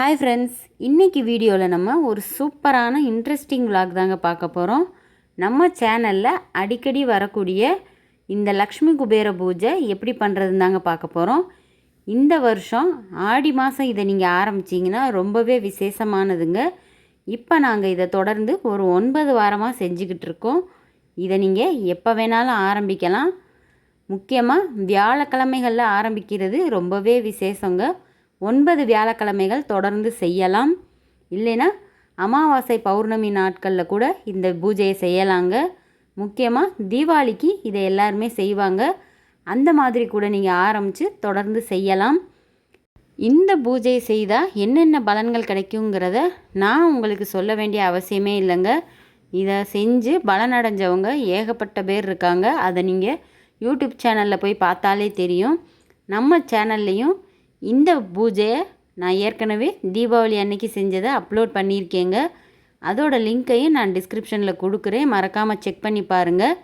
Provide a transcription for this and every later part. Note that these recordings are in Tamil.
ஹாய் ஃப்ரெண்ட்ஸ் இன்றைக்கி வீடியோவில் நம்ம ஒரு சூப்பரான இன்ட்ரெஸ்டிங் விளாக் தாங்க பார்க்க போகிறோம் நம்ம சேனலில் அடிக்கடி வரக்கூடிய இந்த லக்ஷ்மி குபேர பூஜை எப்படி பண்ணுறதுன்னு தாங்க பார்க்க போகிறோம் இந்த வருஷம் ஆடி மாதம் இதை நீங்கள் ஆரம்பிச்சிங்கன்னா ரொம்பவே விசேஷமானதுங்க. இப்போ நாங்கள் இதை தொடர்ந்து ஒரு ஒன்பது வாரமாக செஞ்சுக்கிட்டு இருக்கோம். இதை நீங்கள் எப்போ வேணாலும் ஆரம்பிக்கலாம். முக்கியமாக வியாழக்கிழமைகளில் ஆரம்பிக்கிறது ரொம்பவே விசேஷங்க. ஒன்பது வியாழக்கிழமைகள் தொடர்ந்து செய்யலாம். இல்லைன்னா அமாவாசை பௌர்ணமி நாட்களில் கூட இந்த பூஜையை செய்யலாங்க. முக்கியமாக தீபாவளிக்கு இதை எல்லாருமே செய்வாங்க. அந்த மாதிரி கூட நீங்கள் ஆரம்பித்து தொடர்ந்து செய்யலாம். இந்த பூஜையை செய்தால் என்னென்ன பலன்கள் கிடைக்குங்கிறத நான் உங்களுக்கு சொல்ல வேண்டிய அவசியமே இல்லைங்க. இதை செஞ்சு பலனடைஞ்சவங்க ஏகப்பட்ட பேர் இருக்காங்க. அதை நீங்கள் யூடியூப் சேனலில் போய் பார்த்தாலே தெரியும். நம்ம சேனல்லையும் இந்த பூஜையை நான் ஏற்கனவே தீபாவளி அன்னைக்கு செஞ்சதை அப்லோட் பண்ணியிருக்கேங்க. அதோட லிங்க்கையும் நான் டிஸ்கிரிப்ஷனில் கொடுக்குறேன். மறக்காமல் செக் பண்ணி பாருங்கள்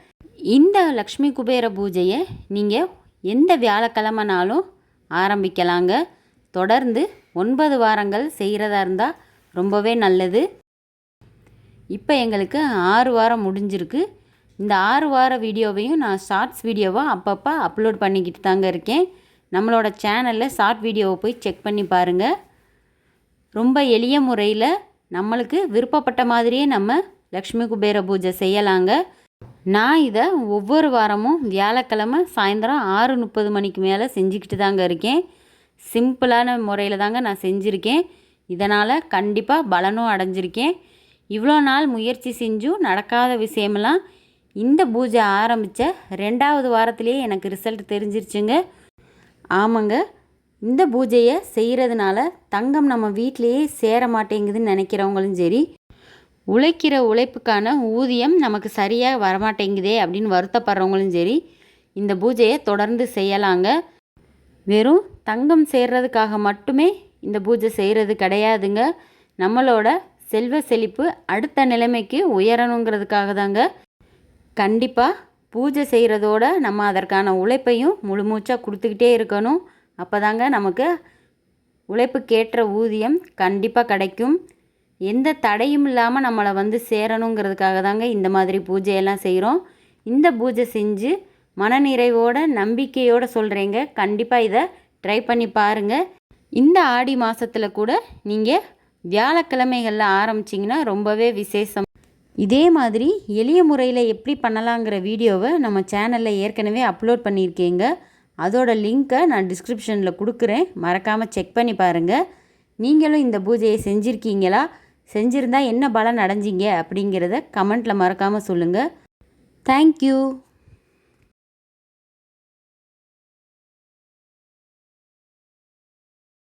இந்த லக்ஷ்மி குபேர பூஜையை நீங்கள் எந்த வியாழக்கிழமைனாலும் ஆரம்பிக்கலாங்க. தொடர்ந்து ஒன்பது வாரங்கள் செய்கிறதா இருந்தால் ரொம்பவே நல்லது. இப்போ எங்களுக்கு ஆறு வாரம் முடிஞ்சிருக்கு. இந்த ஆறு வார வீடியோவையும் நான் ஷார்ட்ஸ் வீடியோவாக அப்பப்போ அப்லோட் பண்ணிக்கிட்டு தாங்க இருக்கேன். நம்மளோட சேனலில் ஷார்ட் வீடியோவை போய் செக் பண்ணி பாருங்கள் ரொம்ப எளிய முறையில் நம்மளுக்கு விருப்பப்பட்ட மாதிரியே நம்ம லக்ஷ்மி குபேர பூஜை செய்யலாங்க. நான் இதை ஒவ்வொரு வாரமும் வியாழக்கிழமை சாயந்தரம் ஆறு முப்பது மணிக்கு மேலே செஞ்சுக்கிட்டு தாங்க இருக்கேன். சிம்பிளான முறையில் தாங்க நான் செஞ்சுருக்கேன். இதனால் கண்டிப்பாக பலனும் அடைஞ்சிருக்கேன். இவ்வளோ நாள் முயற்சி செஞ்சும் நடக்காத விஷயமெல்லாம் இந்த பூஜை ஆரம்பித்த ரெண்டாவது வாரத்திலேயே எனக்கு ரிசல்ட் தெரிஞ்சிருச்சுங்க. ஆமாங்க. இந்த பூஜையை செய்கிறதுனால தங்கம் நம்ம வீட்டிலையே சேர மாட்டேங்குதுன்னு நினைக்கிறவங்களும் சரி உழைக்கிற உழைப்புக்கான ஊதியம் நமக்கு சரியாக வரமாட்டேங்குதே அப்படின்னு வருத்தப்படுறவங்களும் சரி இந்த பூஜையை தொடர்ந்து செய்யலாங்க. வெறும் தங்கம் சேர்றதுக்காக மட்டுமே இந்த பூஜை செய்கிறது கிடையாதுங்க. நம்மளோட செல்வ செழிப்பு அடுத்த நிலைமைக்கு உயரணுங்கிறதுக்காக தாங்க கண்டிப்பாக பூஜை செய்கிறதோட நம்ம அதற்கான உழைப்பையும் முழுமூச்சாக கொடுத்துக்கிட்டே இருக்கணும். அப்போ தாங்க நமக்கு உழைப்புக்கேற்ற ஊதியம் கண்டிப்பாக கிடைக்கும். எந்த தடையும் இல்லாமல் நம்மளை வந்து சேரணுங்கிறதுக்காக தாங்க இந்த மாதிரி பூஜையெல்லாம் செய்கிறோம் இந்த பூஜை செஞ்சு மனநிறைவோட நம்பிக்கையோடு சொல்கிறேங்க கண்டிப்பாக இதை ட்ரை பண்ணி பாருங்கள் இந்த ஆடி மாதத்தில் கூட நீங்கள் வியாழக்கிழமைகளில் ஆரம்பிச்சிங்கன்னா ரொம்பவே விசேஷம். இதே மாதிரி எளிய முறையில் எப்படி பண்ணலாங்கிற வீடியோவை நம்ம சேனலில் ஏற்கனவே அப்லோட் பண்ணியிருக்கேங்க. அதோட லிங்க்கை நான் டிஸ்கிரிப்ஷனில் கொடுக்குறேன். மறக்காமல் செக் பண்ணி பாருங்கள் நீங்களும் இந்த பூஜையை செஞ்சுருக்கீங்களா? செஞ்சுருந்தா என்ன பலன் அடைஞ்சிங்க அப்படிங்கிறத கமெண்ட்டில் மறக்காமல் சொல்லுங்கள் தேங்க்யூ